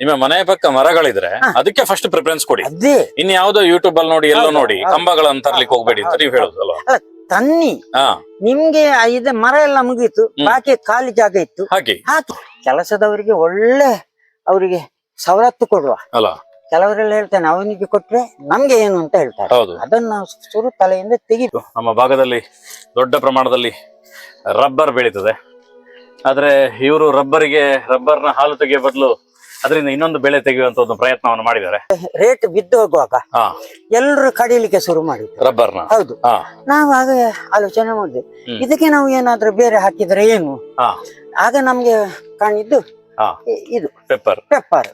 ನಿಮ್ಮ ಮನೆಯ ಪಕ್ಕ ಮರಗಳಿದ್ರೆ ಅದಕ್ಕೆ ಫಸ್ಟ್ ಪ್ರಿಫರೆನ್ಸ್ ಕೊಡಿ. ಇನ್ ಯಾವ್ದೋ ಯೂಟ್ಯೂಬ್ ಅಲ್ಲಿ ನೋಡಿ ಎಲ್ಲೋ ನೋಡಿ ಕಂಬಗಳನ್ನು ತರ್ಲಿಕ್ಕೆ ಹೋಗ್ಬೇಡಿ ಅಂತ ನೀವು ಹೇಳುದು ಅಲ್ವಾ ತನ್ನಿ. ನಿಮ್ಗೆ ಇದು ಮರ ಎಲ್ಲ ಮುಗೀತು. ಬಾಕಿ ಖಾಲಿ ಜಾಗ ಇತ್ತು. ಹಾಕಿ ಕೆಲಸದವರಿಗೆ ಒಳ್ಳೆ ಅವರಿಗೆ ಸವಲತ್ತು ಕೊಡುವ. ಅಲ್ಲ. ಕೆಲವರೆಲ್ಲ ಹೇಳ್ತಾನೆ ಅವನಿಗೆ ಕೊಟ್ರೆ ನಮ್ಗೆ ಏನು ಅಂತ ಹೇಳ್ತಾರೆ. ಹೌದು. ಅದನ್ನ ನಾವು ಸುರು ತಲೆಯಿಂದ ತೆಗೀತು ನಮ್ಮ ಭಾಗದಲ್ಲಿ ದೊಡ್ಡ ಪ್ರಮಾಣದಲ್ಲಿ ರಬ್ಬರ್ ಬೆಳೀತದೆ. ಆದ್ರೆ ಇವರು ರಬ್ಬರಿಗೆ ರಬ್ಬರ್ನ ಹಾಲು ತೆಗೆಯೋ ಬದಲು ಅದರಿಂದ ಇನ್ನೊಂದು ಬೆಳೆ ತೆಗೆಯುವಂತ ಒಂದು ಪ್ರಯತ್ನವನ್ನು ಮಾಡಿದ್ದಾರೆ. ರೇಟ್ ಬಿದ್ದು ಹೋಗುವಾಗ ಹಾ. ಎಲ್ಲರೂ ಕಡಿಲಿಕ್ಕೆ ಶುರು ಮಾಡಿದ್ರು. ರಬ್ಬರ್ನ. ಹೌದು. ಹಾ. ನಾವು ಆಗ ಆಲೋಚನೆ ಮಾಡಿದ್ವಿ. ಇದಕ್ಕೆ ನಾವು ಏನಾದ್ರೂ ಬೇರೆ ಹಾಕಿದ್ರೆ ಏನು? ಹಾ. ಆಗ ನಮ್ಗೆ ಕಾಣಿದ್ದು ಹಾ. ಇ- ಇದು. ಪೆಪ್ಪರ್ ಪೆಪ್ಪರ್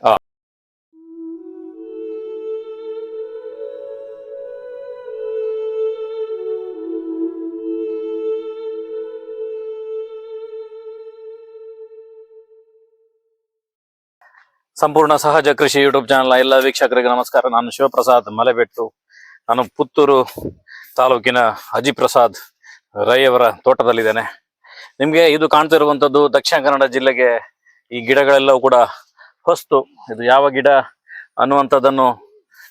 ಸಂಪೂರ್ಣ ಸಹಜ ಕೃಷಿ ಯೂಟ್ಯೂಬ್ ಚಾನಲ್ ಎಲ್ಲ ವೀಕ್ಷಕರಿಗೆ ನಮಸ್ಕಾರ. ನಾನು ಶಿವಪ್ರಸಾದ್ ಮಲೆಬೆಟ್ಟು. ನಾನು ಪುತ್ತೂರು ತಾಲೂಕಿನ ಅಜಿಪ್ರಸಾದ್ ರೈ ಅವರ ತೋಟದಲ್ಲಿದ್ದೇನೆ. ನಿಮಗೆ ಇದು ಕಾಣ್ತಿರುವಂಥದ್ದು ದಕ್ಷಿಣ ಕನ್ನಡ ಜಿಲ್ಲೆಗೆ ಈ ಗಿಡಗಳೆಲ್ಲವೂ ಕೂಡ ಹೊಸ್ತು. ಇದು ಯಾವ ಗಿಡ ಅನ್ನುವಂಥದ್ದನ್ನು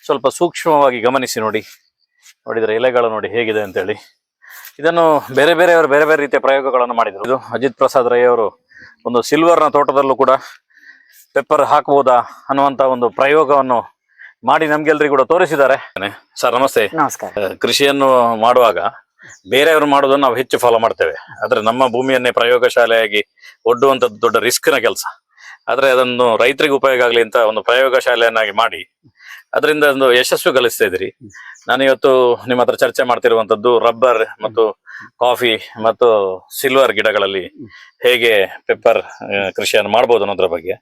ಸ್ವಲ್ಪ ಸೂಕ್ಷ್ಮವಾಗಿ ಗಮನಿಸಿ ನೋಡಿ. ನೋಡಿದರೆ ಎಲೆಗಳು ನೋಡಿ ಹೇಗಿದೆ ಅಂತೇಳಿ. ಇದನ್ನು ಬೇರೆ ಬೇರೆಯವರು ಬೇರೆ ಬೇರೆ ರೀತಿಯ ಪ್ರಯೋಗಗಳನ್ನು ಮಾಡಿದರು. ಇದು ಅಜಿತ್ ಪ್ರಸಾದ್ ರೈ ಅವರು ಒಂದು ಸಿಲ್ವರ್ನ ತೋಟದಲ್ಲೂ ಕೂಡ ಪೆಪ್ಪರ್ ಹಾಕಬಹುದಾ ಅನ್ನುವಂತ ಒಂದು ಪ್ರಯೋಗವನ್ನು ಮಾಡಿ ನಮ್ಗೆಲ್ರಿಗೂ ಕೂಡ ತೋರಿಸಿದ್ದಾರೆ. ಸರ್ ನಮಸ್ತೆ. ನಮಸ್ಕಾರ. ಕೃಷಿಯನ್ನು ಮಾಡುವಾಗ ಬೇರೆಯವರು ಮಾಡೋದನ್ನು ನಾವು ಹೆಚ್ಚು ಫಾಲೋ ಮಾಡ್ತೇವೆ. ಆದ್ರೆ ನಮ್ಮ ಭೂಮಿಯನ್ನೇ ಪ್ರಯೋಗಶಾಲೆಯಾಗಿ ಒಡ್ಡುವಂತದ್ದು ದೊಡ್ಡ ರಿಸ್ಕ್ನ ಕೆಲಸ. ಆದ್ರೆ ಅದನ್ನು ರೈತರಿಗೆ ಉಪಯೋಗ ಆಗಲಿ ಅಂತ ಒಂದು ಪ್ರಯೋಗಶಾಲೆಯನ್ನಾಗಿ ಮಾಡಿ ಅದರಿಂದ ಒಂದು ಯಶಸ್ಸು ಗಳಿಸ್ತಾ ಇದ್ರಿ ನಾನು ಇವತ್ತು ನಿಮ್ಮ ಹತ್ರ ಚರ್ಚೆ ಮಾಡ್ತಿರುವಂತದ್ದು ರಬ್ಬರ್ ಮತ್ತು ಕಾಫಿ ಮತ್ತು ಸಿಲ್ವರ್ ಗಿಡಗಳಲ್ಲಿ ಹೇಗೆ ಪೆಪ್ಪರ್ ಕೃಷಿಯನ್ನು ಮಾಡಬಹುದು ಅನ್ನೋದ್ರ ಬಗ್ಗೆ.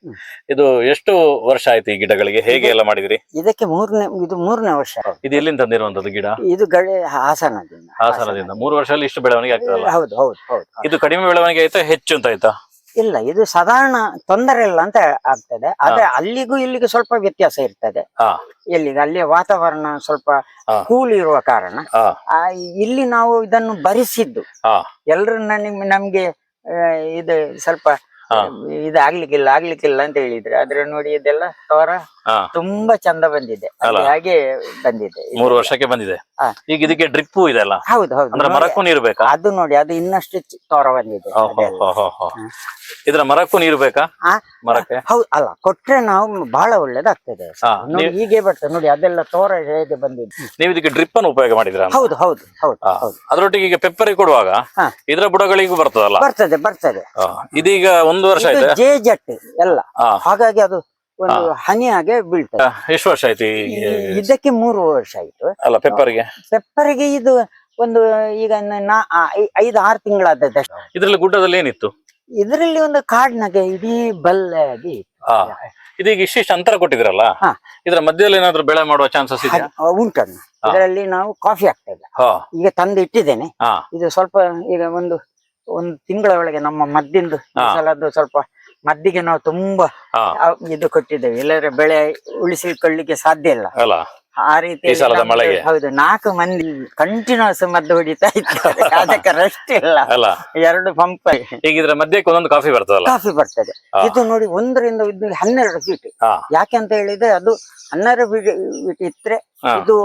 ಇದು ಎಷ್ಟು ವರ್ಷ ಆಯ್ತು ಈ ಗಿಡಗಳಿಗೆ? ಹೇಗೆ ಎಲ್ಲ ಮಾಡಿದಿರಿ? ಇದಕ್ಕೆ ಮೂರನೇ ಇದು ಮೂರನೇ ವರ್ಷ ಇದು ಎಲ್ಲಿಂದ ತಂದಿರುವಂತದ್ದು ಗಿಡ? ಇದು ಗಳೆ ಹಾಸನದಿಂದ. ಹಾಸನದಿಂದ. ಮೂರು ವರ್ಷದಲ್ಲಿ ಇಷ್ಟು ಬೆಳವಣಿಗೆ ಆಗ್ತದಲ್ಲ? ಹೌದು ಹೌದು ಹೌದು. ಇದು ಕಡಿಮೆ ಬೆಳವಣಿಗೆ ಆಯ್ತಾ ಹೆಚ್ಚು ಅಂತ ಆಯ್ತಾ? ಇಲ್ಲ ಇದು ಸಾಧಾರಣ ತೊಂದರೆ ಇಲ್ಲ ಅಂತ ಆಗ್ತದೆ. ಆದ್ರೆ ಅಲ್ಲಿಗೂ ಇಲ್ಲಿಗೂ ಸ್ವಲ್ಪ ವ್ಯತ್ಯಾಸ ಇರ್ತದೆ. ಇಲ್ಲಿಗೆ ಎಲ್ಲಿಗೆ ಅಲ್ಲಿಯ ವಾತಾವರಣ ಸ್ವಲ್ಪ. ಕೂಲ್ ಇರುವ ಕಾರಣ. ಆ, ಇಲ್ಲಿ ನಾವು ಇದನ್ನು ಭರಿಸಿದ್ದು. ಎಲ್ರು ನಿಮ್ ನಮ್ಗೆ ಇದು ಸ್ವಲ್ಪ. ಇದು ಆಗ್ಲಿಕ್ಕಿಲ್ಲ ಆಗ್ಲಿಕ್ಕಿಲ್ಲ ಅಂತ ಹೇಳಿದ್ರೆ ಆದ್ರೆ ನೋಡಿ ಇದೆಲ್ಲ ತೋರ ತುಂಬಾ ಚಂದ ಬಂದಿದೆ. ಅದು? ಹಾಗೆ ಬಂದಿದೆ. ಮೂರು ವರ್ಷಕ್ಕೆ ಬಂದಿದೆ. ಈಗ ಇದಕ್ಕೆ ಡ್ರಿಪ್ ಇದೆ ಅಲ್ಲ? ಹೌದು ಹೌದು. ಅಂದ್ರೆ ಮರಕ್ಕೂ ನೀರು ಬೇಕಾ? ಅದು ನೋಡಿ ಅದು ಇನ್ನಷ್ಟು ತೋರ ಬಂದಿದೆ. ಇದ್ರ ಮರಕ್ಕೂ ನೀರು ಬೇಕಾ? ಮರಕ್ಕೆ? ಹೌದು ಅಲ್ಲ ಕೊಟ್ರೆ ನಾವು ಬಹಳ ಒಳ್ಳೇದಾಗ್ತದೆ. ಹೀಗೆ ಬರ್ತದೆ. ನೋಡಿ ಅದೆಲ್ಲ ತೋರ ಹೇಗೆ ಬಂದಿದೆ. ನೀವು ಇದಕ್ಕೆ ಡ್ರಿಪ್ ಅನ್ನು ಉಪಯೋಗ ಮಾಡಿದ್ರ ಹೌದು ಹೌದು ಹೌದು ಅದರೊಟ್ಟಿಗೆ ಈಗ ಪೆಪ್ಪರಿ ಕೊಡುವಾಗ ಇದ್ರ ಇದರ ಬುಡಗಳಿಗೂ ಬರ್ತದಲ್ಲ? ಬರ್ತದೆ ಬರ್ತದೆ. ಇದೀಗ ಒಂದು ವರ್ಷ ಆಯ್ತು? ಜೆ ಜಟ್ ಎಲ್ಲ. ಹಾ. ಹಾಗಾಗಿ ಅದು ಒಂದು ಹನಿ ಹಾಗೆ ಬೀಳ್ತದೆ. ಎಷ್ಟು ವರ್ಷ ಆಯ್ತು ಈ ಈ- ಇದಕ್ಕೆ ಮೂರು ವರ್ಷ ಆಯ್ತು. ಅಲ್ಲ ಪೆಪ್ಪರ್ಗೆ? ಪೆಪ್ಪರ್ಗೆ ಇದು ಒಂದು ಈಗ ನ- ನಾ ಆ- ಐ- ಐದು ಆರು ತಿಂಗಳಾದದ್ದಷ್ಟು ಇದ್ರಲ್ಲಿ ಗುಡ್ಡದಲ್ಲಿ ಏನಿತ್ತು? ಇದರಲ್ಲಿ ಒಂದು ಕಾಡಿನಾಗೆ ಇಡೀ ಬಲ್ಲಾಗಿ ಇದೀಗ ಇಷ್ಟಿಷ್ಟು ಅಂತರ ಕೊಟ್ಟಿದ್ರಲ್ಲ ಹಾ. ಇದ್ರ ಮಧ್ಯದಲ್ಲಿ ಏನಾದ್ರು ಬೆಳೆ ಮಾಡುವ ಚಾನ್ಸಸ್ ಇದೆಯಾ? ಉಂಟು ಇದರಲ್ಲಿ ನಾವು ಕಾಫಿ ಆಗ್ತದೆ ಹಾ. ಈಗ ತಂದು ಇಟ್ಟಿದ್ದೇನೆ. ಹಾ. ಇದು ಸ್ವಲ್ಪ ಈಗ ಒಂದು ಒಂದು ತಿಂಗಳ ಒಳಗೆ ನಮ್ಮ ಮದ್ದಿಂದು ಈ. ಸಲದ್ದು ಸ್ವಲ್ಪ ಮದ್ದಿಗೆ ನಾವು ತುಂಬಾ ಆ, ಇದು ಕೊಟ್ಟಿದ್ದೇವೆ. ಇಲ್ಲದ್ರೆ ಬೆಳೆ ಉಳಿಸಿಕೊಳ್ಳಿಕ್ಕೆ ಸಾಧ್ಯ ಇಲ್ಲ. ಅಲ್ಲ. ಆ ರೀತಿ ಈ ಸಲದ ಮಳೆಗೆ. ಹೌದು ನಾಲ್ಕು ಮಂದಿ ಕಂಟಿನ್ಯೂಸ್ ಮದ್ದು ಹೊಡಿತಾ ಇದ್ದಾರೆ. ಅದಕ್ಕೆ ರೆಸ್ಟ್ ಇಲ್ಲ. ಅಲ್ಲ. ಎರಡು ಪಂಪ್ ಈಗ ಇದ್ರ ಮಧ್ಯಕ್ಕೆ ಒಂದೊಂದು ಕಾಫಿ ಬರ್ತದಲ್ಲ? ಕಾಫಿ ಬರ್ತದೆ. ಹಾ. ಇದು ನೋಡಿ ಒಂದರಿಂದ ಇದು ಹನ್ನೆರಡು ಫೀಟ್ ಹಾ. ಯಾಕೆ ಅಂತ ಹೇಳಿದ್ರೆ ಅದು ಹನ್ನೆರಡು ಫೀಟ್ ಫೀಟ್ ಇದ್ರೆ ಹಾ. ಇದು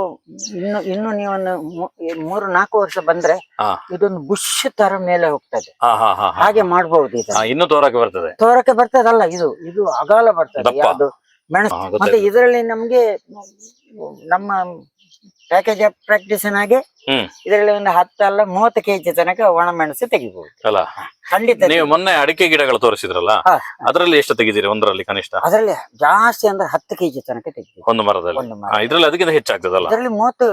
ಇನ್ನು ಇನ್ನು ನೀವೊಂದು ಮೂ- ಮೂರು ನಾಲ್ಕು ವರ್ಷ ಬಂದ್ರೆ ಹಾ. ಇದೊಂದು ಬುಷ್ ತರ ಮೇಲೆ ಹೋಗ್ತದೆ. ಹಾ ಹಾ ಹಾ ಹಾ. ಹಾಗೆ ಮಾಡ್ಬಹುದು ಇದು ಇನ್ನು ಇನ್ನೂ ತೋರಕ್ಕೆ ಬರ್ತದೆ. ತೋರಕ್ಕೆ ಬರ್ತದಲ್ಲ ಇದು. ಇದು ಅಗಾಲ ಬರ್ತದೆ. ದಪ್ಪ. ಯಾವುದು? ಮೆಣಸು ಮತ್ತೆ ಇದರಲ್ಲಿ ನಮ್ಗೆ ನಮ್ಮ ಪ್ಯಾಕೇಜ್ ಆಫ್ ಪ್ರಾಕ್ಟೀಸ್ ಹ್ಮ್ ಇದರಲ್ಲಿ ಒಂದು ಹತ್ತಲ್ಲ ಮೂವತ್ತು ಕೆಜಿ ತನಕ ಒಣ ಮೆಣಸು ತೆಗಿಬಹುದು ಅಲ್ಲ ಖಂಡಿತ ನೀವು ಮೊನ್ನೆ ಅಡಿಕೆ ಗಿಡಗಳು ತೋರಿಸಿದ್ರಲ್ಲ. ಅದರಲ್ಲಿ ಎಷ್ಟು ತೆಗಿದಿರಿ ಒಂದರಲ್ಲಿ ಕನಿಷ್ಠ? ಅದರಲ್ಲಿ ಜಾಸ್ತಿ ಅಂದ್ರೆ ಹತ್ತು ಕೆಜಿ ತನಕ ತೆಗಿಬಹುದು ಒಂದು ಮರದಲ್ಲಿ? ಇದರಲ್ಲಿ ಮರ. ಇದ್ರಲ್ಲಿ ಅದಕ್ಕಿಂತ ಹೆಚ್ಚಾಗ್ತದಲ್ಲ? ಅದರಲ್ಲಿ ಮೂವತ್ತು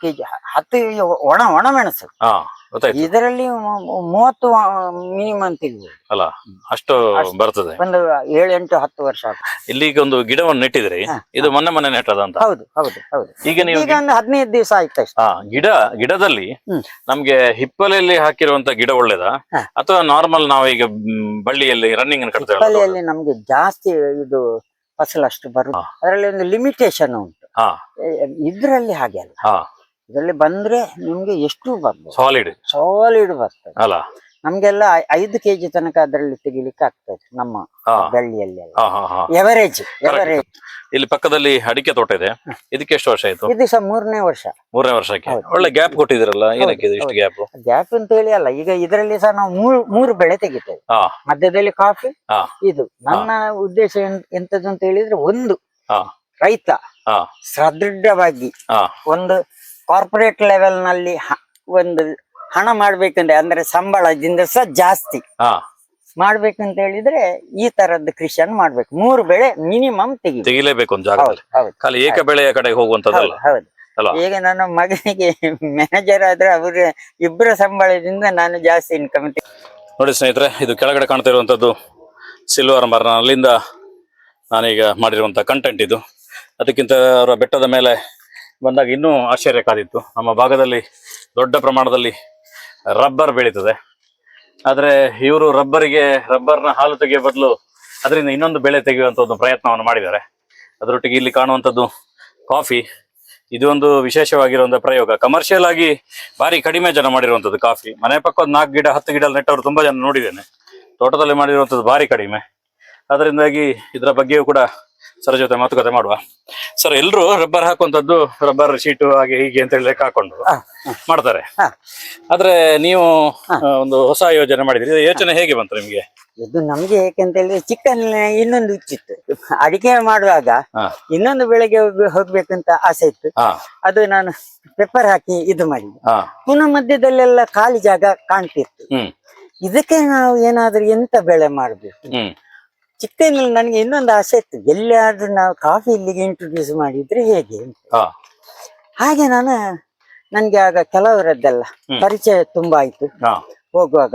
ಕೆಜಿ ಹತ್ತು ಒಣ ಒಣ ಮೆಣಸು. ಹಾ ಗೊತ್ತಾಯ್ತು. ಇದರಲ್ಲಿ ಮೂ- ಮೂವತ್ತು ಮಿನಿಮಮ್ ತೆಗಿಬಹುದು ಅಲ್ಲ ಅಷ್ಟು ಅಷ್ಟು. ಬರ್ತದೆ. ಒಂದು ಏಳು ಎಂಟು ಹತ್ತು ವರ್ಷ ಆಗ್ತದೆ. ಇಲ್ಲಿ ಈಗ ಒಂದು ಗಿಡವನ್ನು ನೆಟ್ಟಿದ್ರಿ ಇದು ಮೊನ್ನೆ ಮೊನ್ನೆ ನೆಟ್ಟದ ಅಂತ ಹೌದು ಹೌದು ಹೌದು. ಈಗ ನೀವು ಈಗ ಒಂದು ಹದಿನೈದು ದಿವಸ ಆಯ್ತು ಅಷ್ಟೇ. ಹಾ ಗಿಡ ಗಿಡದಲ್ಲಿ. ನಮ್ಗೆ ಹಿಪ್ಪಲೆಯಲ್ಲಿ ಹಾಕಿರುವಂತ ಗಿಡ ಒಳ್ಳೇದಾ? ಅಥವಾ ನಾರ್ಮಲ್ ನಾವು ಈಗ ಬಳ್ಳಿಯಲ್ಲಿ ರನ್ನಿಂಗ್ ಕಟ್ತೇವೆ ಹಿಪ್ಪಲಿಯಲ್ಲಿ ನಮ್ಗೆ ಜಾಸ್ತಿ ಇದು ಫಸಲು ಅಷ್ಟು ಬರುದು ಹಾ. ಅದರಲ್ಲಿ ಒಂದು ಲಿಮಿಟೇಷನ್ ಉಂಟು. ಇದ್ರಲ್ಲಿ ಹಾಗೆ ಅಲ್ಲ. ಇದರಲ್ಲಿ ಬಂದ್ರೆ ನಿಮ್ಗೆ ಎಷ್ಟು ಬರ್ತದೆ ಸಾಲಿಡ್ ಸಾಲಿಡ್ ಬರ್ತದೆ. ಅಲ್ಲ. ನಮ್ಗೆಲ್ಲ ಐದು ಕೆಜಿ ತನಕ ಅದರಲ್ಲಿ ತೆಗಿಲಿಕ್ಕೆ ಆಗ್ತದೆ ನಮ್ಮ ಗಳ್ಳಿಯಲ್ಲಿ ಎವರೇಜ್ ಎವರೇಜ್ ಇಲ್ಲಿ ಪಕ್ಕದಲ್ಲಿ ಅಡಿಕೆ ತೋಟ ಇದೆ. ಇದಕ್ಕೆ ಎಷ್ಟು ವರ್ಷ ಆಯ್ತು? ಇದು ಸಹ ಮೂರನೇ ವರ್ಷ. ಮೂರನೇ ವರ್ಷಕ್ಕೆ. ಒಳ್ಳೆ ಗ್ಯಾಪ್ ಕೊಟ್ಟಿದಿರಲ್ಲ ಏನಕ್ಕೆ ಇದು ಇಷ್ಟು ಗ್ಯಾಪ್ ಗ್ಯಾಪ್ ಅಂತ ಹೇಳಿ ಅಲ್ಲ ಈಗ ಇದರಲ್ಲಿ ಸಹ ನಾವು ಮೂರು ಮೂರು ಬೆಳೆ ತೆಗಿತೇವೆ. ಮಧ್ಯದಲ್ಲಿ ಕಾಫಿ. ಇದು. ನನ್ನ ಉದ್ದೇಶ ಎಂತದ್ದು ಅಂತ ಹೇಳಿದ್ರೆ ಒಂದು. ರೈತ ಸದೃಢವಾಗಿ ಒಂದು ಕಾರ್ಪೊರೇಟ್ ಲೆವೆಲ್ನಲ್ಲಿ ಒಂದು ಹಣ ಮಾಡ್ಬೇಕಂದ್ರೆ ಅಂದ್ರೆ ಸಂಬಳದಿಂದ ಸಹ ಜಾಸ್ತಿ. ಹಾ. ಮಾಡ್ಬೇಕಂತ ಹೇಳಿದ್ರೆ ಈ ತರದ ಕೃಷಿಯನ್ನು ಮಾಡ್ಬೇಕು. ಮೂರು ಬೆಳೆ ಮಿನಿಮಮ್ ತೆಗಿಬೇಕು. ತೆಗಿಲೇಬೇಕು ಒಂದು ಜಾಗದಲ್ಲಿ. ಹೌದು ಖಾಲಿ ಏಕ ಬೆಳೆಯ ಕಡೆ ಹೋಗುವಂತದ್ದಲ್ಲ ಹೌದು? ಈಗ ನನ್ನ ಮಗನಿಗೆ ಮ್ಯಾನೇಜರ್ ಆದ್ರೆ ಅವ್ರ ಇಬ್ಬರ ಸಂಬಳದಿಂದ ನಾನು ಜಾಸ್ತಿ ಇನ್ಕಮ್ ನೋಡಿ ಸ್ನೇಹಿತರೆ ಇದು ಕೆಳಗಡೆ ಕಾಣ್ತಾ ಇರುವಂತದ್ದು ಸಿಲ್ವರ್ ಮರ ಅಲ್ಲಿಂದ ನಾನೀಗ ಮಾಡಿರುವಂತ ಕಂಟೆಂಟ್ ಇದು. ಅದಕ್ಕಿಂತ ಅವರ ಬೆಟ್ಟದ ಮೇಲೆ ಬಂದಾಗ ಇನ್ನೂ ಆಶ್ಚರ್ಯ ಕಾದಿತ್ತು. ನಮ್ಮ ಭಾಗದಲ್ಲಿ ದೊಡ್ಡ ಪ್ರಮಾಣದಲ್ಲಿ ರಬ್ಬರ್ ಬೆಳೀತದೆ. ಆದ್ರೆ ಇವರು ರಬ್ಬರಿಗೆ, ರಬ್ಬರ್ನ ಹಾಲು ತೆಗೆಯೋ ಬದಲು ಅದರಿಂದ ಇನ್ನೊಂದು ಬೆಳೆ ತೆಗೆಯುವಂತ ಒಂದು ಪ್ರಯತ್ನವನ್ನು ಮಾಡಿದ್ದಾರೆ. ಅದರೊಟ್ಟಿಗೆ ಇಲ್ಲಿ ಕಾಣುವಂಥದ್ದು ಕಾಫಿ. ಇದು ಒಂದು ವಿಶೇಷವಾಗಿರುವಂತ ಪ್ರಯೋಗ. ಕಮರ್ಷಿಯಲ್ ಆಗಿ ಭಾರಿ ಕಡಿಮೆ ಜನ ಮಾಡಿರುವಂಥದ್ದು ಕಾಫಿ. ಮನೆ ಪಕ್ಕ ಒಂದು ನಾಲ್ಕು ಗಿಡ, ಹತ್ತು ಗಿಡ ನೆಟ್ಟವರು ತುಂಬಾ ಜನ ನೋಡಿದ್ದೇನೆ. ತೋಟದಲ್ಲಿ ಮಾಡಿರುವಂಥದ್ದು ಭಾರಿ ಕಡಿಮೆ. ಅದರಿಂದಾಗಿ ಇದರ ಬಗ್ಗೆಯೂ ಕೂಡ ಸರ್ ಜೊತೆ ಮಾತುಕತೆ ಮಾಡುವ. ಸರ್ ಎಲ್ರು ರಬ್ಬರ್ ಹಾಕುವಂತದ್ದು ರಬ್ಬರ್ ಶೀಟು ಹಾಗೆ ಹೀಗೆ ಅಂತ ಹೇಳಿ ಹಾಕೊಂಡು ಮಾಡ್ತಾರೆ. ಆದ್ರೆ ನೀವು ಒಂದು ಹೊಸ ಯೋಜನೆ ಮಾಡಿದ್ರಿ. ಯೋಚನೆ ಹೇಗೆ ಬಂತು ನಿಮ್ಗೆ? ಇದು ನಮ್ಗೆ ಏಕೆಂತ ಹೇಳಿದ್ರೆ ಚಿಕನ್ ಇನ್ನೊಂದು ಇಚ್ಚಿತ್ತು. ಅಡಿಕೆ ಮಾಡುವಾಗ ಇನ್ನೊಂದು ಬೆಳೆಗೆ ಹೋಗ್- ಹೋಗ್ಬೇಕಂತ ಆಸೆ ಇತ್ತು. ಅದು ನಾನು ಪೆಪ್ಪರ್ ಹಾಕಿ ಇದು ಮಾಡಿದ್ದೆ. ಪುನಃ ಮಧ್ಯದಲ್ಲೆಲ್ಲ ಖಾಲಿ ಜಾಗ ಕಾಣ್ತಿತ್ತು. ಇದಕ್ಕೆ ನಾವು ಏನಾದ್ರೂ ಎಂತ ಬೆಳೆ ಮಾಡ್ಬೇಕು? ಹ್ಮ್ ನನಗೆ ಇನ್ನೊಂದು ಆಸೆ ಇತ್ತು. ಎಲ್ಲಿಯಾದ್ರೂ ನಾವು ಕಾಫಿ ಇಲ್ಲಿಗೆ ಇಂಟ್ರೊಡ್ಯೂಸ್ ಮಾಡಿದ್ರೆ ಹೇಗೆ ಅಂತ. ಹಾಗೆ ನಾನು ನನ್ಗೆ ಆಗ ಕೆಲವರದ್ದೆಲ್ಲ. ಪರಿಚಯ ತುಂಬಾ ಆಯ್ತು. ಹೋಗುವಾಗ.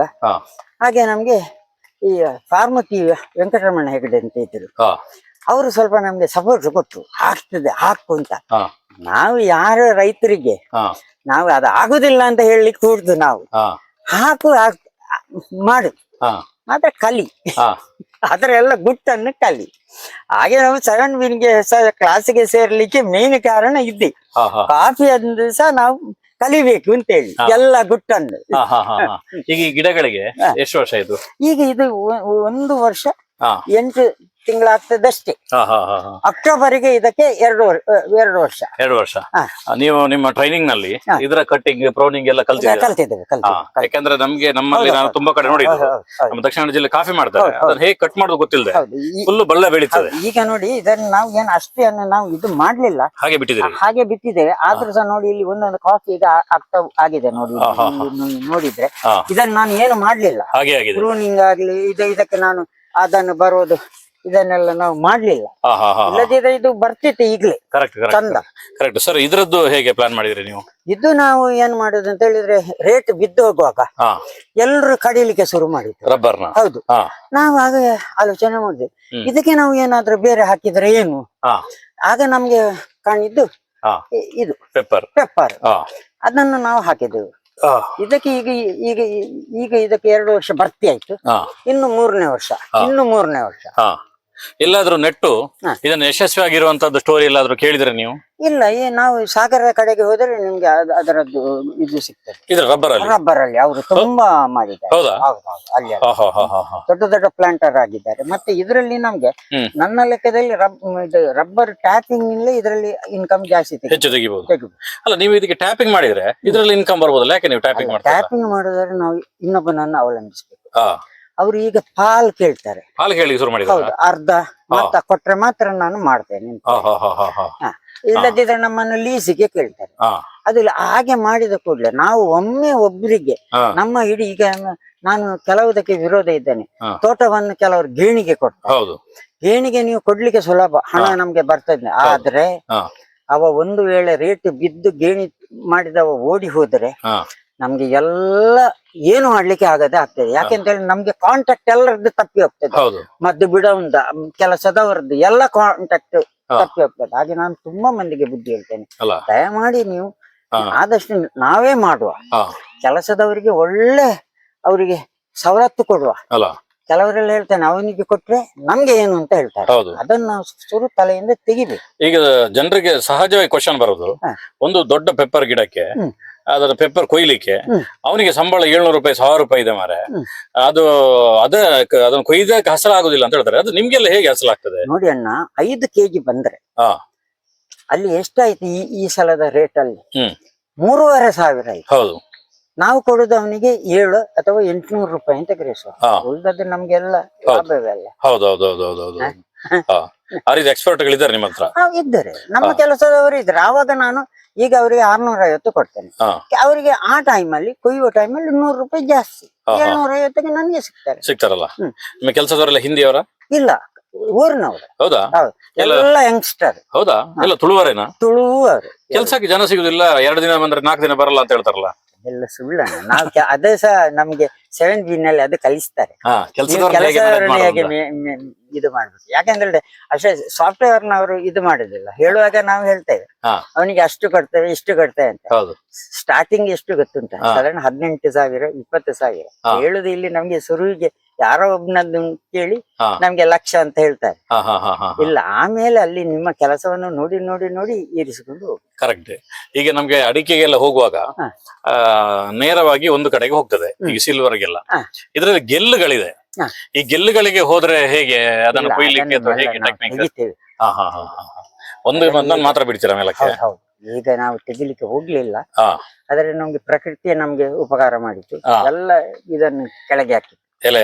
ಹಾಗೆ ನಮ್ಗೆ ಈ ಫಾರ್ಮತಿ ವೆಂಕಟರಮಣ ಹೆಗಡೆ ಅಂತ ಇದ್ರು. ಅವರು ಸ್ವಲ್ಪ ನಮ್ಗೆ ಸಪೋರ್ಟ್ ಕೊಟ್ರು. ಆಗ್ತದೆ ಹಾಕು ಅಂತ. ನಾವು ಯಾರ ರೈತರಿಗೆ ನಾವು ಅದು ಆಗುದಿಲ್ಲ ಅಂತ ಹೇಳಲಿಕ್ಕೆ ಕೂಡ್ದು ನಾವು. ಹಾಕು ಹಾಕ್- ಮಾಡು. ಮಾತ್ರ ಕಲಿ. ಹಾ ಅದರ ಎಲ್ಲ ಗುಟ್ಟನ್ನು ಕಲಿ. ಹಾಗೆ ನಾವು ಸೆವೆನ್ ವಿನ್ಗೆ ಕ್ಲಾಸ್ಗೆ ಸೇರ್ಲಿಕ್ಕೆ ಮೇನ್ ಕಾರಣ ಹಾ ಕಾಫಿ ಅಂದ್ರೆ ಸಹ ನಾವು ಕಲಿಬೇಕು ಅಂತ ಹೇಳಿ. ಎಲ್ಲ ಗುಟ್ಟನ್ನು. ಈಗ ಈ ಗಿಡಗಳಿಗೆ ಎಷ್ಟು ವರ್ಷ ಇದು? ಈಗ ಇದು ಒಂದು ವರ್ಷ ಎಂಟು ತಿಂಗಳಾಗ್ತದಷ್ಟೇ. ಹಾ ಹಾ ಹಾ ಅಕ್ಟೋಬರ್ಗೆ ಇದಕ್ಕೆ ಎರಡು ಎರಡು ವರ್ಷ. ಎರಡು ವರ್ಷ. ನೀವು ನಿಮ್ಮ ಟ್ರೈನಿಂಗ್ನಲ್ಲಿ. ಇದರ ಕಟ್ಟಿಂಗ್ ಪ್ರೌನಿಂಗ್ ಎಲ್ಲ ಕಲ್ತಿದ್ದೇವೆ ಯಾಕಂದ್ರೆ ನಮ್ಗೆ ನಮ್ಮಲ್ಲಿ ನಾನು ತುಂಬಾ ಕಡೆ ನೋಡಿದ್ದು. ನಮ್ಮ ದಕ್ಷಿಣ ಜಿಲ್ಲೆ ಕಾಫಿ ಮಾಡ್ತಾರೆ. ಅದನ್ನ ಹೇಗೆ ಕಟ್ ಮಾಡೋದು ಗೊತ್ತಿಲ್ಲದೆ ಫುಲ್ ಬಳ್ಳ ಬೆಳೀತದೆ. ಈಗ ನೋಡಿ ಇದನ್ನ ನಾವು ಏನು ಅಷ್ಟೇ ನಾವು ಇದು ಮಾಡ್ಲಿಲ್ಲ. ಹಾಗೆ ಬಿಟ್ಟಿದ್ದೇವೆ ಹಾಗೆ ಬಿಟ್ಟಿದ್ದೇವೆ ಆದ್ರೂ ಸಹ ನೋಡಿ ಇಲ್ಲಿ ಒಂದೊಂದು ಕಾಫಿ ಈಗ ಆಗ್ತಾ ಆಗಿದೆ ನೋಡಿ ನೋಡಿದ್ರೆ. ಇದನ್ನ ನಾನು ಏನು ಮಾಡ್ಲಿಲ್ಲ. ಹಾಗೆ ಆಗಿದೆ. ಪ್ರೂನಿಂಗ್ ಆಗ್ಲಿ ಇದು ಇದಕ್ಕೆ ನಾನು ಅದನ್ನು ಬರೋದು. ಇದನ್ನೆಲ್ಲ ನಾವು ಮಾಡ್ಲಿಲ್ಲ. ಇಲ್ಲದಿದ್ರೆ ಇದು ಬರ್ತಿತ್ತು ಈಗಲೇ. ಕರೆಕ್ಟ್ ಚಂದ. ಕರೆಕ್ಟ್ ಸರ್ ಇದ್ರದ್ದು ಹೇಗೆ ಪ್ಲಾನ್ ಮಾಡಿದ್ರಿ ನೀವು? ಇದು ನಾವು ಏನ್ ಮಾಡುದು ಅಂತ ಹೇಳಿದ್ರೆ ರೇಟ್ ಬಿದ್ದು ಹೋಗುವಾಗ ಎಲ್ಲರೂ ಕಡಿಲಿಕ್ಕೆ ಶುರು ಮಾಡಿದ್ರು ರಬ್ಬರ್ ಹೌದು. ನಾವು ಆಗ ಆಲೋಚನೆ ಮಾಡಿದ್ವಿ. ಇದಕ್ಕೆ ನಾವು ಏನಾದ್ರೂ ಬೇರೆ ಹಾಕಿದ್ರೆ ಏನು? ಆಗ ನಮ್ಗೆ ಕಾಣಿದ್ದು ಇದು. ಪೆಪ್ಪರ್ ಪೆಪ್ಪರ್ ಅದನ್ನು ನಾವು ಹಾಕಿದ್ದೇವೆ. ಇದಕ್ಕೆ ಈಗ ಈಗ ಈಗ ಇದಕ್ಕೆ ಎರಡು ವರ್ಷ ಭರ್ತಿ ಆಯ್ತು. ಇನ್ನು ಮೂರನೇ ವರ್ಷ. ಇನ್ನು ಮೂರನೇ ವರ್ಷ. ಎಲ್ಲಾದ್ರೂ ನೆಟ್ಟು ಹಾ. ಇದನ್ನ ಯಶಸ್ವಿ ಆಗಿರುವಂತದ್ದು ಸ್ಟೋರಿ ಎಲ್ಲಾದ್ರೂ ಕೇಳಿದ್ರೆ ನೀವು? ಇಲ್ಲ ಈ ನಾವು ಸಾಗರ ಕಡೆಗೆ ಹೋದ್ರೆ ನಿಮ್ಗೆ ಅದ್- ಅದರದ್ದು ಇದು ಸಿಗ್ತದೆ. ಇದ್ರ ರಬ್ಬರ್ ಅಲ್ಲಿ ರಬ್ಬರ್ ಅಲ್ಲಿ ಅವರು ತುಂಬಾ ಮಾಡಿದ್ದಾರೆ. ಹೌದಾ? ಹೌದು, ಹೌದು, ಅಲ್ಲಿ ಅಲ್ಲಿ. ಹಾ ಹಾ ಹಾ ಹಾ ಹಾ ದೊಡ್ಡ ದೊಡ್ಡ ಪ್ಲಾಂಟರ್ ಆಗಿದ್ದಾರೆ. ಮತ್ತೆ ಇದರಲ್ಲಿ ನಮ್ಗೆ ಹ್ಮ್. ನನ್ನ ಲೆಕ್ಕದಲ್ಲಿ ರಬ್ ಇದು ರಬ್ಬರ್ ಟ್ಯಾಪಿಂಗ್ ನಿಂದಲೇ ಇದರಲ್ಲಿ ಇನ್ಕಮ್ ಜಾಸ್ತಿ ಹೆಚ್ಚು ತೆಗಿಬಹುದು ಅಲ್ಲ ನೀವು ಇದಕ್ಕೆ ಟ್ಯಾಪಿಂಗ್ ಮಾಡಿದ್ರೆ ಇದ್ರಲ್ಲಿ ಇನ್ಕಮ್ ಬರ್ಬೋದಲ್ಲ? ಯಾಕೆ ನೀವು ಟ್ಯಾಪಿಂಗ್ ಟ್ಯಾಪಿಂಗ್ ಮಾಡಿದ್ರೆ ನಾವು ಇನ್ನೊಬ್ಬನನ್ನ ಅವಲಂಬಿಸಬೇಕು. ಹಾ. ಅವರು ಈಗ ಪಾಲ್ ಕೇಳ್ತಾರೆ. ಹಾಲು ಕೇಳಿ ಶುರು ಮಾಡಿದ್ರ? ಹೌದು ಅರ್ಧ ಮತ್ತ ಕೊಟ್ರೆ ಮಾತ್ರ ನಾನು ಮಾಡ್ತೇನೆ. ಹಾ. ಇಲ್ಲದಿದ್ರೆ ನಮ್ಮನ್ನು ಲೀಸಿಗೆ ಕೇಳ್ತಾರೆ. ಅದು ಇಲ್ಲ, ಹಾಗೆ ಮಾಡಿದ ಕೂಡಲೇ ನಾವು ಒಮ್ಮೆ ಒಬ್ಬರಿಗೆ ನಮ್ಮ ಇಡೀ ಈಗ ನಾನು ಕೆಲವುದಕ್ಕೆ ವಿರೋಧ ಇದ್ದೇನೆ. ಹಾ. ತೋಟವನ್ನು ಕೆಲವರು ಗೇಣಿಗೆ ಕೊಡ್ತಾರೆ. ಹೌದು. ಗೇಣಿಗೆ ನೀವು ಕೊಡ್ಲಿಕ್ಕೆ ಸುಲಭ ಹಣ ನಮ್ಗೆ ಬರ್ತದೆ. ಆದ್ರೆ ಹಾ. ಅವ ಒಂದು ವೇಳೆ ರೇಟ್ ಬಿದ್ದು ಗೇಣಿ ಮಾಡಿದವ ಓಡಿ ಹೋದ್ರೆ ಹಾ. ನಮ್ಗೆ ಎಲ್ಲ ಏನು ಮಾಡ್ಲಿಕ್ಕೆ ಆಗದೆ ಆಗ್ತದೆ. ಯಾಕೆಂತ ಹೇಳಿ ನಮ್ಗೆ ಕಾಂಟ್ಯಾಕ್ಟ್ ಎಲ್ಲರದ್ದು ತಪ್ಪಿ ಹೋಗ್ತದೆ. ಮದ್ದು ಬಿಡೋಂದ ಕೆಲಸದವರದ್ದು ಎಲ್ಲ ಕಾಂಟ್ಯಾಕ್ಟ್ ತಪ್ಪಿ ಹೋಗ್ತದೆ. ಹಾಗೆ ನಾನು ತುಂಬಾ ಮಂದಿಗೆ ಬುದ್ಧಿ ಹೇಳ್ತೇನೆ. ದಯ ದಯಮಾಡಿ ನೀವು ಆದಷ್ಟು ನಾವೇ ಮಾಡುವ. ಕೆಲಸದವರಿಗೆ ಒಳ್ಳೆ ಅವರಿಗೆ ಸವಲತ್ತು ಕೊಡುವ. ಕೆಲವರೆಲ್ಲ ಹೇಳ್ತೇನೆ ಅವನಿಗೆ ಕೊಟ್ರೆ ನಮ್ಗೆ ಏನು ಅಂತ ಹೇಳ್ತಾರೆ. ಅದನ್ನ ನಾವು ಸುರು ತಲೆಯಿಂದ ತೆಗಿಬೇಕು. ಈಗ ಜನರಿಗೆ ಸಹಜವಾಗಿ ಕ್ವಶನ್ ಬರೋದು. ಒಂದು ದೊಡ್ಡ ಪೆಪ್ಪರ್ ಗಿಡಕ್ಕೆ. ಅದರ ಪೆಪ್ಪರ್ ಕೊಯ್ಲಿಕ್ಕೆ. ಅವನಿಗೆ ಸಂಬಳ ಏಳ್ನೂರು ರೂಪಾಯಿ ಸಾವಿರ ರೂಪಾಯಿ ಇದೆ ಮಾರೆ. ಅದು ಅದ ಅದನ್ನು ಕೊಯ್ದಕ್ಕೆ ಹಸಲಾಗುದಿಲ್ಲ ಅಂತ ಹೇಳ್ತಾರೆ ಅದು ನಿಮ್ಗೆಲ್ಲ ಹೇಗೆ ಹಸಲಾಗ್ತದೆ ನೋಡಿ ಅಣ್ಣ ಐದು ಕೆಜಿ ಬಂದ್ರೆ. ಅಲ್ಲಿ ಎಷ್ಟಾಯ್ತು ಈ ಈ ಸಲದ ರೇಟ್ ಅಲ್ಲಿ. ಮೂರುವರೆ ಸಾವಿರ ಆಯ್ತು ಹೌದು ನಾವು ಕೊಡುದು ಅವನಿಗೆ ಏಳು ಅಥವಾ ಎಂಟುನೂರು ರೂಪಾಯಿ ಅಂತ ಗ್ರಹಿಸುವ. ಉಳಿದದ್ದು ನಮ್ಗೆಲ್ಲ ಹೌದು. ಲಾಭವೇ ಹೌದು ಹೌದು ಹೌದು ಹೌದು ಹೌದು ಹಾ ಆ ರೀತಿ ಎಕ್ಸ್ಪರ್ಟ್ ಗಳಿದ್ದಾರೆ ನಿಮ್ಮ ಹತ್ರ ಆ, ಇದ್ದಾರೆ. ನಮ್ಮ. ಕೆಲಸದವರು ಇದ್ದಾರೆ. ಆವಾಗ ನಾನು ಈಗ ಅವರಿಗೆ ಆರ್ನೂರ ಐವತ್ತು ಕೊಡ್ತೇನೆ. ಹಾ. ಅವರಿಗೆ ಆ ಟೈಮಲ್ಲಿ ಕೊಯ್ಯುವ ಅಲ್ಲಿ ನೂರು ರೂಪಾಯಿ ಜಾಸ್ತಿ. ಹಾ, ಹಾ. ಏಳ್ನೂರ ಐವತ್ತಿಗೆ ನನಗೆ ಸಿಗ್ತಾರೆ. ಸಿಗ್ತಾರಲ್ಲ? ಹ್ಮ್. ನಿಮ್ಮ ಕೆಲಸದವರೆಲ್ಲ ಹಿಂದಿಯವರ ಇಲ್ಲ ಊರಿನವರು. ಹೌದಾ? ಹೌದು. ಎಲ್ಲ- ಎಲ್ಲ ಯಂಗ್ಸ್ಟರ್ ಹೌದಾ? ಎಲ್ಲ ತುಳುವರೇನಾ? ತುಳುವರು ಕೆಲ್ಸಕ್ಕೆ ಜನ ಸಿಗುದಿಲ್ಲ ಎರಡು ದಿನ ಬಂದ್ರೆ ನಾಲ್ಕು ದಿನ ಬರಲ್ಲ ಅಂತ ಹೇಳ್ತಾರಲ್ಲ? ಎಲ್ಲ ಸುಳ್ಳಣ್ಣ ನಾವು ಕೆ- ಅದೇ ಸಹ ನಮ್ಗೆ ಸೆವೆಂತ್ ಬಿ ನಲ್ಲಿ ಅದು ಕಲಿಸ್ತಾರೆ. ಹಾ ನೀವು ಕೆಲಸದವ್ರನ್ನ ಹೇಗೆ manage ಕೆಲಸದವರನ್ನ ಹೇಗೆ ಅಂತ. ಮೆ- ಮೆ- ಇದು ಮಾಡ್ಬೇಕು. ಯಾಕಂದ್ರೆ ಅಷ್ಟೇ ಸಾಫ್ಟ್ವೇರ್ ಅವರು ಇದು ಮಾಡುದಿಲ್ಲ ಹೇಳುವಾಗ ನಾವು ಹೇಳ್ತೇವೆ. ಅವನಿಗೆ ಅಷ್ಟು ಕೊಡ್ತೇವೆ ಇಷ್ಟು ಕೊಡ್ತೇವೆ ಅಂತ. ಹೌದು. ಸ್ಟಾರ್ಟಿಂಗ್ ಎಷ್ಟು ಗೊತ್ತುಂಟ? ಅಂತ ಸಾಧಾರಣ ಹದಿನೆಂಟು ಸಾವಿರ ಇಪ್ಪತ್ತು ಸಾವಿರ. ಹೇಳುದು ಇಲ್ಲಿ ನಮ್ಗೆ ಶುರುವಿಗೆ ಯಾರೋ ಒಬ್ನದ್ದು ಕೇಳಿ. ನಮ್ಗೆ ಲಕ್ಷ ಅಂತ ಹೇಳ್ತಾರೆ. ಇಲ್ಲ ಆಮೇಲೆ ಅಲ್ಲಿ ನಿಮ್ಮ ಕೆಲಸವನ್ನು ನೋಡಿ ನೋಡಿ ನೋಡಿ ಇರಿಸಿಕೊಂಡು ಹೋಗಿ ಕರೆಕ್ಟ್ ಈಗ ನಮ್ಗೆ ಅಡಿಕೆಗೆಲ್ಲ ಹೋಗುವಾಗ ನೇರವಾಗಿ ಒಂದು ಕಡೆಗೆ ಹೋಗ್ತದೆ. ಈಗ ಸಿಲ್ವರ್ಗೆಲ್ಲ. ಇದರಲ್ಲಿ ಗೆಲ್ಲುಗಳಿದೆ. ಈ ಗೆಲ್ಲುಗಳಿಗೆ ಹೋದ್ರೆ ಹೇಗೆ ಅದನ್ನು ಕೊಯ್ಲಿಕ್ಕೆ ಅಥವಾ ಹೇಗೆ ಟೆಕ್ನಿಕ್ ತೆಗಿತೇವೆ. ಹಾ ಹಾ ಹಾ ಹಾ ಹಾ. ಒಂದು ಒಂದೊಂದು ಮಾತ್ರ ಬಿಡ್ತೀರಾ ಮೇಲಕ್ಕೆ ಹೌದು ಹೌದು ಈಗ ನಾವು ತೆಗಿಲಿಕ್ಕೆ ಹೋಗ್ಲಿಲ್ಲ ಹಾ. ಆದ್ರೆ ನಮ್ಗೆ ಪ್ರಕೃತಿಯ ನಮ್ಗೆ ಉಪಕಾರ ಮಾಡಿತ್ತು ಹಾ. ಎಲ್ಲ ಇದನ್ನು ಕೆಳಗೆ ಹಾಕಿ ಎಲ್ಲ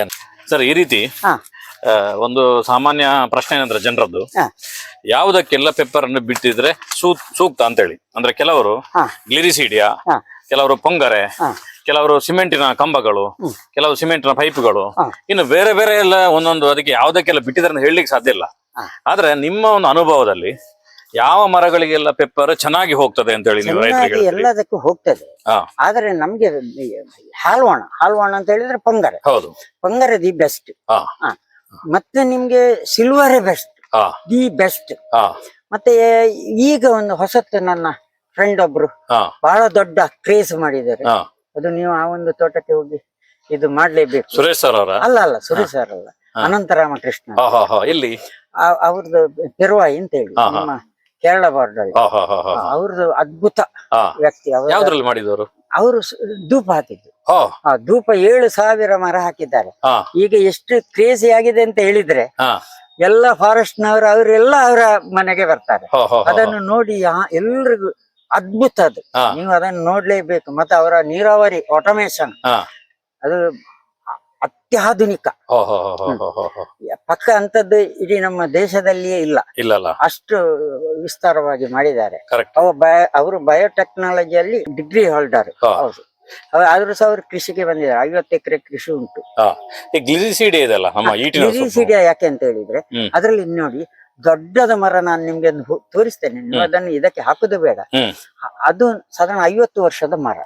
ಸರ್ ಈ ರೀತಿ ಹಾ. ಆ, ಒಂದು ಸಾಮಾನ್ಯ ಪ್ರಶ್ನೆ ಏನಂದ್ರೆ ಜನರದ್ದು ಹಾ. ಯಾವುದಕ್ಕೆಲ್ಲ ಪೆಪ್ಪರ್ ಅನ್ನು ಬಿಟ್ಟಿದ್ರೆ ಸೂ ಸೂಕ್ತ ಅಂತೇಳಿ ಅಂದ್ರೆ ಕೆಲವರು ಹಾ. ಗ್ಲಿರಿಸಿಡಿಯಾ ಹಾ. ಕೆಲವರು ಪೊಂಗರೆ ಕೆಲವರು ಸಿಮೆಂಟಿನ ಕಂಬಗಳು. ಕೆಲವು ಸಿಮೆಂಟಿನ ಪೈಪ್ಗಳು. ಇನ್ನು ಬೇರೆ ಬೇರೆ ಎಲ್ಲ ಒಂದೊಂದು ಅದಕ್ಕೆ ಯಾವುದಕ್ಕೆಲ್ಲ ಬಿಟ್ಟಿದ್ರೆ ಹೇಳಲಿಕ್ಕೆ ಸಾಧ್ಯ ಇಲ್ಲ. ಆದ್ರೆ ನಿಮ್ಮ ಒಂದು ಅನುಭವದಲ್ಲಿ ಯಾವ ಮರಗಳಿಗೆಲ್ಲ ಪೆಪ್ಪರ್ ಚೆನ್ನಾಗಿ ಹೋಗ್ತದೆ ಅಂತ ಹೇಳಿ ನೀವು ರೈತರಿಗೆ? ಎಲ್ಲದಕ್ಕೂ ಹೋಗ್ತದೆ. ಆದ್ರೆ ನಮ್ಗೆ ಹಾಲ್ವಾಣ ಹಾಲ್ವಾಣ ಅಂತ ಹೇಳಿದ್ರೆ ಪೊಂಗರೆ. ಹೌದು. ಪೊಂಗರೆ ದಿ ಬೆಸ್ಟ್. ಹಾ. ಮತ್ತೆ ನಿಮ್ಗೆ ಸಿಲ್ವರೇ ಬೆಸ್ಟ್. The best. ಮತ್ತೆ ಈಗ ಒಂದು ಹೊಸತ್ತು ನನ್ನ ಫ್ರೆಂಡ್ ಒಬ್ರು. ಬಹಳ ದೊಡ್ಡ ಕ್ರೇಜ್ ಮಾಡಿದ್ದಾರೆ. ಅದು ನೀವು ಆ ಒಂದು ತೋಟಕ್ಕೆ ಹೋಗಿ ಇದು ಮಾಡ್ಲೇಬೇಕು. ಸುರೇಶ್ ಸರ್ ಅವರ? ಅಲ್ಲ ಅಲ್ಲ ಸುರೇಶ್ ಸರ್ ಅಲ್ಲ. ಅನಂತ ರಾಮಕೃಷ್ಣ ಇಲ್ಲಿ? ಎಲ್ಲಿ ಅವ್ರದ್ದು ಪೆರುವಾಯಿ ಅಂತ ಹೇಳಿ. ನಮ್ಮ ಕೇರಳ ಬಾರ್ಡರ್. ಅವ್ರದ್ದು ಅದ್ಭುತ ವ್ಯಕ್ತಿ ಯಾವ್ದ್ರಲ್ಲಿ ಮಾಡಿದವರು? ಅವರು ಧೂಪ ಹಾಕಿದ್ರು ಧೂಪ ಏಳು ಸಾವಿರ ಮರ ಹಾಕಿದ್ದಾರೆ. ಈಗ ಎಷ್ಟು ಕ್ರೇಜಿ ಆಗಿದೆ ಅಂತ ಹೇಳಿದ್ರೆ ಎಲ್ಲ ಫಾರೆಸ್ಟ್ ನವರು ಅವರೆಲ್ಲ ಅವರ ಮನೆಗೆ ಬರ್ತಾರೆ. ಅದನ್ನು ನೋಡಿ ಎಲ್ರಿಗೂ ಅದ್ಭುತ ಅದು. ನೀವು ಅದನ್ನ ನೋಡ್ಲೇಬೇಕು. ಮತ್ತೆ ಅವರ ನೀರಾವರಿ ಆಟೋಮೇಶನ್. ಅದು ಅತ್ಯಾಧುನಿಕ. ಪಕ್ಕ ಅಂತದ್ದು ಇಡೀ ನಮ್ಮ ದೇಶದಲ್ಲಿಯೇ ಇಲ್ಲ. ಇಲ್ಲ ಅಷ್ಟು ವಿಸ್ತಾರವಾಗಿ ಮಾಡಿದ್ದಾರೆ. ಅವರು ಬಯೋಟೆಕ್ನಾಲಜಿಯಲ್ಲಿ ಡಿಗ್ರಿ ಹೋಲ್ಡರ್. ಹೌದು. ಆದ್ರೂ ಸಹ ಅವರು ಕೃಷಿಗೆ ಬಂದಿದ್ದಾರೆ. ಐವತ್ತು ಎಕರೆ ಕೃಷಿ ಉಂಟು. ಗ್ಲಿಸಿಡಿಯಾ. ಯಾಕೆ ಅಂತ ಹೇಳಿದ್ರೆ. ಅದ್ರಲ್ಲಿ ನೋಡಿ ದೊಡ್ಡದ ಮರ ನಾನು ನಿಮ್ಗೆ ತೋರಿಸ್ತೇನೆ. ನೀವು ಅದನ್ನು ಇದಕ್ಕೆ ಹಾಕುದು ಬೇಡ. ಅದು ಸಾಧಾರಣ ಐವತ್ತು ವರ್ಷದ ಮರ.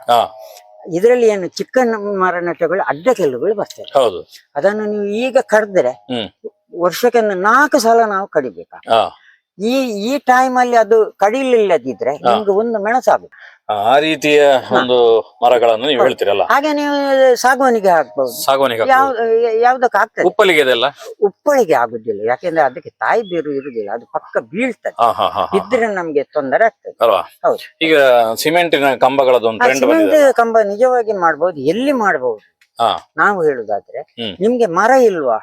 ಇದರಲ್ಲಿ ಏನು ಚಿಕ್ಕ ಮರ ನಟಗಳು ಅಡ್ಡ ಕೆಲ್ಲುಗಳು ಬರ್ತದೆ ಹೌದು. ಅದನ್ನು ನೀವು ಈಗ ಕಡ್ದ್ರೆ. ವರ್ಷಕ್ಕೆ ನಾಲ್ಕು ಸಲ ನಾವು ಕಡಿಬೇಕಾ ಈ ಈ ಟೈಮ್ ಅಲ್ಲಿ ಅದು ಕಡಿಲಿಲ್ಲದಿದ್ರೆ. ನಿಮ್ಗೆ ಒಂದು ಮೆಣಸಾಗುತ್ತೆ ಆ ರೀತಿಯ ಒಂದು ಮರಗಳನ್ನು ನೀವು ಹೇಳ್ತೀರಲ್ಲ? ಹಾಗೆ ನೀವು ಸಾಗುವನಿಗೆ ಹಾಕ್ಬಹುದು ಸಾಗುವನಿಗೆ. ಯಾವ್ದಕ್ಕೆ ಆಗ್ತದೆ ಉಪ್ಪಳಿಗೆ ಅದೆಲ್ಲ ಉಪ್ಪಳಿಗೆ ಆಗುದಿಲ್ಲ. ಯಾಕೆಂದ್ರೆ ಅದಕ್ಕೆ ತಾಯಿ ಬೇರು ಇರುದಿಲ್ಲ. ಅದು ಪಕ್ಕ ಬೀಳ್ತದೆ. ಇದ್ರೆ ನಮ್ಗೆ ತೊಂದರೆ ಆಗ್ತದೆ. ಅಲ್ವಾ? ಹೌದು. ಈಗ ಸಿಮೆಂಟಿನ ಕಂಬಗಳದ್ದು ಸಿಮೆಂಟ್ ಕಂಬ ನಿಜವಾಗಿ ಮಾಡ್ಬೋದು. ಎಲ್ಲಿ ಮಾಡ್ಬೋದು? ನಾವು ಹೇಳುದಾದ್ರೆ. ನಿಮ್ಗೆ ಮರ ಇಲ್ವಾ.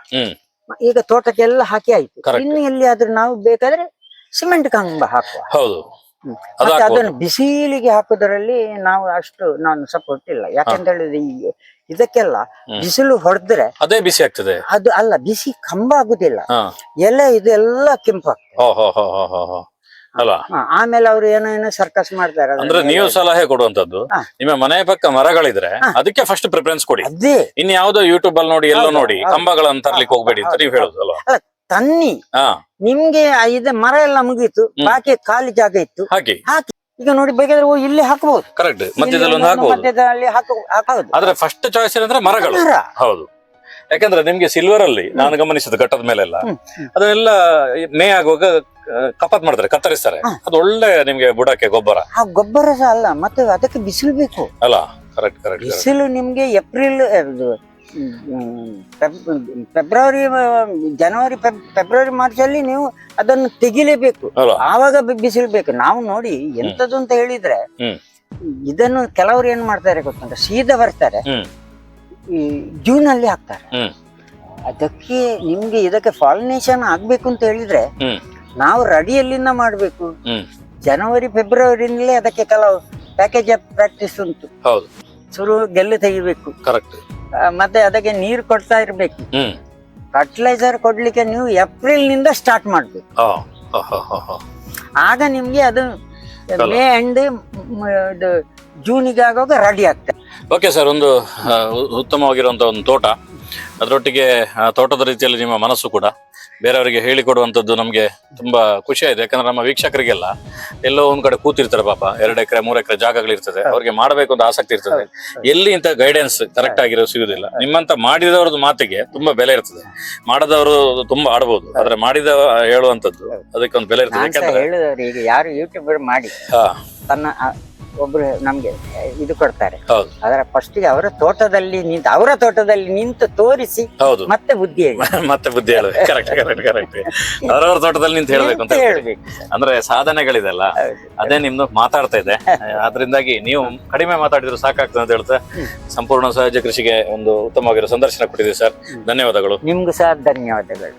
ಈಗ ತೋಟಕ್ಕೆಲ್ಲ ಹಾಕಿ ಆಯ್ತು. ಇನ್ನು ಎಲ್ಲಿ ಆದ್ರೂ ನಾವು ಬೇಕಾದ್ರೆ ಸಿಮೆಂಟ್ ಕಂಬ ಹಾಕುವ. ಹೌದು. ಹ್ಮ್. ಅದು ಮತ್ತೆ ಅದನ್ನು ಬಿಸಿಲಿಗೆ ಹಾಕುದರಲ್ಲಿ ನಾವು ಅಷ್ಟು ನಾನು ಸಪೋರ್ಟ್ ಇಲ್ಲ. ಯಾಕಂತ ಹೇಳಿದ್ರೆ ಈ ಇದಕ್ಕೆಲ್ಲ ಬಿಸಿಲು ಹೊಡೆದ್ರೆ ಅದೇ ಬಿಸಿ ಆಗ್ತದೆ. ಅದು ಅಲ್ಲ ಬಿಸಿ ಕಂಬ ಆಗುದಿಲ್ಲ. ಎಲೆ ಇದೆಲ್ಲ ಕೆಂಪಾಗ್ತದೆ ಅಲ್ಲ? ಆಮೇಲೆ ಅವ್ರು ಏನೇನೋ ಏನೋ ಸರ್ಕಸ್ ಮಾಡ್ತಾರೆ ಅಂದ್ರೆ ನೀವು ಸಲಹೆ ಕೊಡುವಂತದ್ದು ನಿಮ್ಮ ಮನೆ ಪಕ್ಕ ಮರಗಳಿದ್ರೆ. ಅದಕ್ಕೆ ಫಸ್ಟ್ ಪ್ರಿಫರೆನ್ಸ್ ಕೊಡಿ. ಇನ್ ಯಾವ್ದೋ ಯೂಟ್ಯೂಬ್ ಅಲ್ಲಿ ನೋಡಿ ಎಲ್ಲೋ ನೋಡಿ ಕಂಬಗಳನ್ನು ತರ್ಲಿಕ್ಕೆ ಹೋಗ್ಬೇಡಿ ಅಂತ ನೀವು ಹೇಳುದು ಅಲ್ವಾ? ತನ್ನಿ ಹಾ. ನಿಮ್ಗೆ ಇದೆ ಇದು ಮರ ಎಲ್ಲ ಮುಗೀತು. ಬಾಕಿ ಖಾಲಿ ಜಾಗ ಇತ್ತು. ಹಾಕಿ ಹಾಕಿ. ಈಗ ನೋಡಿ ಬೇಕಾದ್ರೆ ಇಲ್ಲಿ ಹಾಕಬಹುದು ಕರೆಕ್ಟ್ ಮಧ್ಯದಲ್ಲಿ ಒಂದು ಹಾಕಬಹುದು ಮಧ್ಯದಲ್ಲಿ ಹಾಕ ಹಾಕಬಹುದು ಆದ್ರೆ ಫಸ್ಟ್ ಚಾಯ್ಸ್ ಏನಂದ್ರೆ ಮರಗಳು. ಮರ. ಹೌದು. ಯಾಕಂದ್ರೆ ನಿಮ್ಗೆ ಸಿಲ್ವರ್ ಅಲ್ಲಿ ನಾನು ಗಮನಿಸಿದ ಘಟ್ಟದ ಮೇಲೆಲ್ಲ. ಹ್ಮ್, ಹ್ಮ್. ಅದನ್ನೆಲ್ಲ ಮೇ ಆಗುವಾಗ ಆ, ಕಪಾತ್ ಮಾಡ್ತಾರೆ ಕತ್ತರಿಸ್ತಾರೆ. ಹಾ. ಅದು ಒಳ್ಳೆ ನಿಮ್ಗೆ ಬುಡಕ್ಕೆ ಗೊಬ್ಬರ. ಆ ಗೊಬ್ಬರ ಸಹ ಅಲ್ಲ ಮತ್ತೆ ಅದಕ್ಕೆ ಬಿಸಿಲು ಬೇಕು. ಅಲ್ಲ. ಕರೆಕ್ಟ್ ಕರೆಕ್ಟ್ ಬಿಸಿಲು ನಿಮ್ಗೆ ಏಪ್ರಿಲ್ ಇದು, ಫೆಬ್ರವರಿ ಜನವರಿ ಫೆಬ್ರವರಿ ಮಾರ್ಚ್ ಅಲ್ಲಿ ನೀವು ಅದನ್ನು ತೆಗಿಲೇಬೇಕು. ಆವಾಗ ಬಿಸಿಲು ಬೇಕು ನಾವು ನೋಡಿ ಎಂತದ್ದು ಅಂತ ಹೇಳಿದ್ರೆ ಇದನ್ನು ಕೆಲವರು ಏನ್ ಮಾಡ್ತಾರೆ ಗೊತ್ತಂತ ಸೀದಾ ಬರ್ತಾರೆ. ಈ ಜೂನ್ ಅಲ್ಲಿ ಹಾಕ್ತಾರೆ ಅದಕ್ಕೆ ನಿಮ್ಗೆ ಇದಕ್ಕೆ ಫಾಲಿನೇಷನ್ ಆಗ್ಬೇಕು ಅಂತ ಹೇಳಿದ್ರೆ ನಾವು ರೆಡಿಯಲ್ಲಿಂದ ಮಾಡ್ಬೇಕು. ಜನವರಿ ಫೆಬ್ರವರಿನಲ್ಲೇ ಅದಕ್ಕೆ ಕೆಲವು ಪ್ಯಾಕೇಜ್ ಪ್ರಾಕ್ಟೀಸ್ ಉಂಟು. ಶುರು ಗೆಲ್ಲು ತೆಗಿಬೇಕು. ಕರೆಕ್ಟ್ ಮತ್ತೆ ಅದಕ್ಕೆ ನೀರು ಕೊಡ್ತಾ ಇರ್ಬೇಕು. ಹ್ಮ್. ಫರ್ಟಿಲೈಸರ್ ಕೊಡ್ಲಿಕ್ಕೆ ನೀವು ಏಪ್ರಿಲ್ನಿಂದ ಸ್ಟಾರ್ಟ್ ಮಾಡ್ಬೇಕು ಆಗ ನಿಮ್ಗೆ ಅದು. ಮೇ ಅಂಡ್ ಇದು ಜೂನಿಗೆ ಆಗುವಾಗ ರೆಡಿ ಆಗ್ತದೆ. ಓಕೆ ಸರ್ ಒಂದು ಉತ್ತಮವಾಗಿರುವಂತಹ ಉತ್ತಮವಾಗಿರುವಂತ ಒಂದು ತೋಟ. ಅದರೊಟ್ಟಿಗೆ ತೋಟದ ರೀತಿಯಲ್ಲಿ ನಿಮ್ಮ ಮನಸ್ಸು ಕೂಡ ಬೇರೆಯವರಿಗೆ ಹೇಳಿಕೊಡುವಂಥದ್ದು ನಮಗೆ ತುಂಬಾ ಖುಷಿ ಆಯ್ತು. ಯಾಕಂದ್ರೆ ನಮ್ಮ ವೀಕ್ಷಕರಿಗೆಲ್ಲ ಎಲ್ಲೋ ಒಂದ್ ಕಡೆ ಕೂತಿರ್ತಾರೆ ಪಾಪ. ಎರಡು ಎಕರೆ ಮೂರು ಎಕರೆ ಜಾಗಗಳಿರ್ತದೆ. ಅವ್ರಿಗೆ ಮಾಡಬೇಕು ಅಂತ ಆಸಕ್ತಿ ಇರ್ತದೆ. ಎಲ್ಲಿ ಇಂಥ ಗೈಡೆನ್ಸ್ ಕರೆಕ್ಟ್ ಆಗಿರೋ ಸಿಗುವುದಿಲ್ಲ ನಿಮ್ಮಂತ ಮಾಡಿದವ್ರದ್ದು ಮಾತಿಗೆ ತುಂಬಾ ಬೆಲೆ ಇರ್ತದೆ. ಮಾಡದವರು ತುಂಬಾ ಆಡ್ಬೋದು. ಆದ್ರೆ ಮಾಡಿದ ಹೇಳುವಂತದ್ದು ಅದಕ್ಕೆ ಒಂದು ಬೆಲೆ ಇರ್ತದೆ. ಯಾರು ಯೂಟ್ಯೂಬರ್ ಮಾಡಿ ಹಾ. ತನ್ನ ಒಬ್ರು ನಮ್ಗೆ ಇದು ಕೊಡ್ತಾರೆ. ಹೌದು. ಅದರ ಫಸ್ಟಿಗೆ ಅವರ ತೋಟದಲ್ಲಿ ನಿಂತು ಅವರ ತೋಟದಲ್ಲಿ ನಿಂತು ತೋರಿಸಿ ಹೌದು. ಮತ್ತೆ ಬುದ್ಧಿ ಹೇಳಿ. ಮತ್ತೆ ಬುದ್ಧಿ ಹೇಳಬೇಕು ಕರೆಕ್ಟ್ ಕರೆಕ್ಟ್ ಕರೆಕ್ಟ್ ಅವರವ್ರ ತೋಟದಲ್ಲಿ ನಿಂತು ಹೇಳ್ಬೇಕು ಅಂತ ಹೇಳ್ಬೇಕು. ಅಂದ್ರೆ ಸಾಧನೆಗಳಿದೆಲ್ಲ ಅದೇ ನಿಮ್ದು ಮಾತಾಡ್ತಾ ಇದೆ. ಅದರಿಂದಾಗಿ ನೀವು ಕಡಿಮೆ ಮಾತಾಡಿದ್ರು ಸಾಕಾಗ್ತದೆ ಅಂತ ಹೇಳ್ತಾ ಸಂಪೂರ್ಣ ಸಹಜ ಕೃಷಿಗೆ ಒಂದು ಉತ್ತಮವಾಗಿರೋ ಸಂದರ್ಶನ ಕೊಟ್ಟಿದ್ದೀವಿ ಸರ್. ಧನ್ಯವಾದಗಳು. ನಿಮ್ಗೂ ಸಹ ಧನ್ಯವಾದಗಳು.